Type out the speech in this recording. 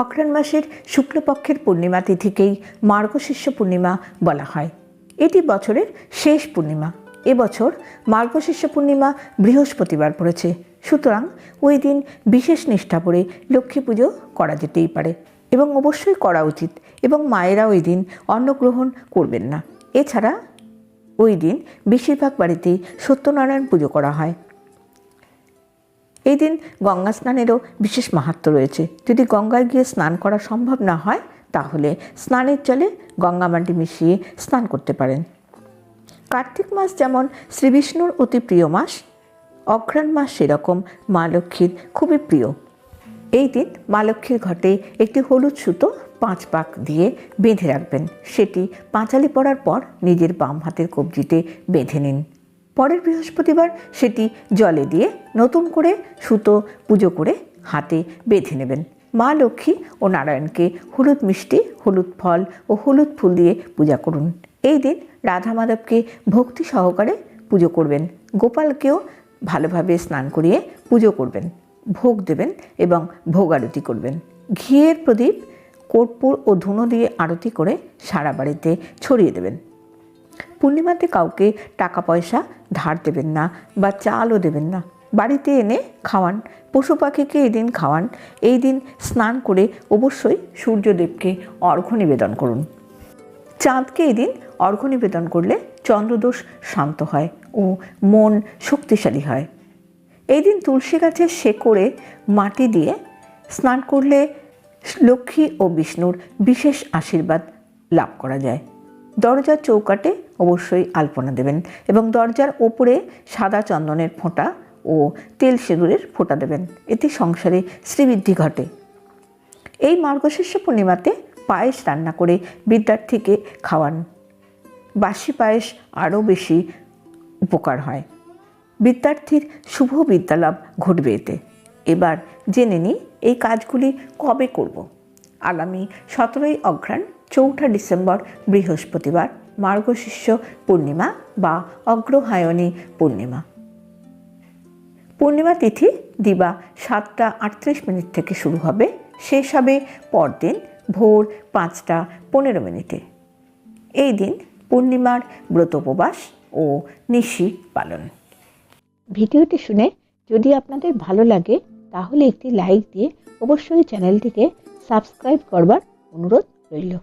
অগ্রহণ মাসের শুক্লপক্ষের পূর্ণিমা তিথিকেই মার্গশিষ্য পূর্ণিমা বলা হয়। এটি বছরের শেষ পূর্ণিমা। এবছর মার্গশিষ্য পূর্ণিমা বৃহস্পতিবার পড়েছে। সুতরাং ওই দিন বিশেষ নিষ্ঠা করে লক্ষ্মী পুজো করা যেতেই পারে এবং অবশ্যই করা উচিত এবং মায়েরা ওই দিন অন্নগ্রহণ করবেন না। এছাড়া ওই দিন বেশিরভাগ বাড়িতেই সত্যনারায়ণ পুজো করা হয়। এই দিন গঙ্গা স্নানেরও বিশেষ মাহাত্ম্য রয়েছে। যদি গঙ্গায় গিয়ে স্নান করা সম্ভব না হয়, তাহলে স্নানের জলে গঙ্গা মাটি মিশিয়ে স্নান করতে পারেন। কার্তিক মাস যেমন শ্রীবিষ্ণুর অতি প্রিয় মাস, অঘ্রাণ মাস সেরকম মা লক্ষ্মীর খুবই প্রিয়। এই দিন মা লক্ষ্মীর ঘটে একটি হলুদ সুতো পাঁচ পাক দিয়ে বেঁধে রাখবেন। সেটি পাঁচালি পড়ার পর নিজের বাম হাতের কবজিতে বেঁধে নিন। পরের বৃহস্পতিবার সেটি জলে দিয়ে নতুন করে সুতো পুজো করে হাতে বেঁধে নেবেন। মা লক্ষ্মী ও নারায়ণকে হলুদ মিষ্টি, হলুদ ফল ও হলুদ ফুল দিয়ে পূজা করুন। এই দিন রাধা মাধবকে ভক্তি সহকারে পুজো করবেন। গোপালকেও ভালোভাবে স্নান করিয়ে পুজো করবেন। ভোগ দেবেন এবং ভোগ আরতি করবেন। ঘিয়ের প্রদীপ, কর্পূর ও ধুনো দিয়ে আরতি করে সারা বাড়িতে ছড়িয়ে দেবেন। পূর্ণিমাতে কাউকে টাকা পয়সা ধার দেবেন না বা চালও দেবেন না। বাড়িতে এনে খাওয়ান, পশু পাখিকে এই দিন খাওয়ান, এই দিন স্নান করে অবশ্যই সূর্যদেবকে অর্ঘ্য নিবেদন করুন। চাঁদকে এই দিন অর্ঘ্য নিবেদন করলে চন্দ্রদোষ শান্ত হয় ও মন শক্তিশালী হয়। এই দিন তুলসী গাছের শেকড়ে মাটি দিয়ে স্নান করলে লক্ষ্মী ও বিষ্ণুর বিশেষ আশীর্বাদ লাভ করা যায়। দরজার চৌকাটে অবশ্যই আলপনা দেবেন এবং দরজার ওপরে সাদা চন্দনের ফোঁটা ও তেল সিঁদুরের ফোঁটা দেবেন। এতে সংসারে শ্রীবৃদ্ধি ঘটে। এই মার্গশীর্ষ পূর্ণিমাতে পায়েস রান্না করে বিদ্যার্থীকে খাওয়ান। বাসি পায়েস আরও বেশি উপকার হয়। বিদ্যার্থীর শুভ বিদ্যালাভ ঘটবে এতে। এবার জেনে নিই এই কাজগুলি কবে করব। আগামী সতেরোই অঘ্রাণ চৌঠা ডিসেম্বর বৃহস্পতিবার মার্গশিষ্য পূর্ণিমা বা অগ্রহায়ণী পূর্ণিমা। পূর্ণিমা তিথি দিবা সাতটা আটত্রিশ মিনিট থেকে শুরু হবে। শেষ হবে পরদিন ভোর পাঁচটা পনেরো মিনিটে। এই দিন পূর্ণিমার ব্রত উপবাস ও নিশি পালন। ভিডিওটি শুনে যদি আপনাদের ভালো লাগে, তাহলে একটি লাইক দিয়ে অবশ্যই চ্যানেলটিকে সাবস্ক্রাইব করবার অনুরোধ রইল।